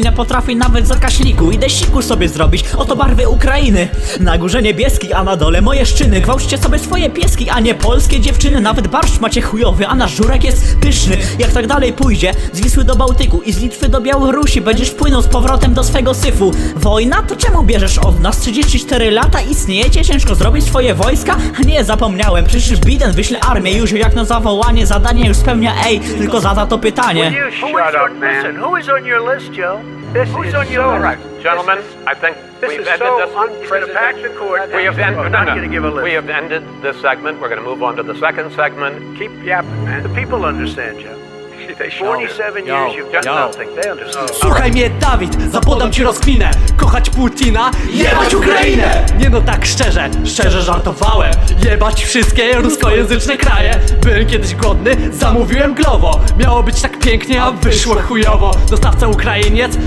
Nie potrafi nawet z okaśniku i desiku sobie zrobić Oto barwy Ukrainy Na górze niebieski, a na dole moje szczyny Gwałćcie sobie swoje pieski, a nie polskie dziewczyny Nawet barszcz macie chujowy, a nasz żurek jest pyszny Jak tak dalej pójdzie, z Wisły do Bałtyku I z Litwy do Białorusi Będziesz płynął z powrotem do swego syfu Wojna? To czemu bierzesz od nas? 34 lata istniejecie? Ciężko zrobić swoje wojska? Nie, zapomniałem, przecież Biden wyśle armię Już jak na zawołanie, zadanie już spełnia Ej, tylko zada to pytanie who is on your list, Joe? This Who's is on your so right. Gentlemen, I think This we've is ended so this. un- this is- back to court. We have ended. No, no. gonna give a list. We have ended this segment. We're going to move on to the second segment. Keep yapping, man. The people understand, Joe. They shall. 47 years, you've done nothing. They understand. Słuchaj mnie, Dawid, zapodam ci rozkminę Kochać Putina, jebać Ukrainę Nie no tak szczerze, szczerze żartowałem Jebać wszystkie ruskojęzyczne kraje. Byłem kiedyś głodny, zamówiłem glowo. Miało być tak pięknie, a wyszło chujowo. Dostawca Ukrainiec,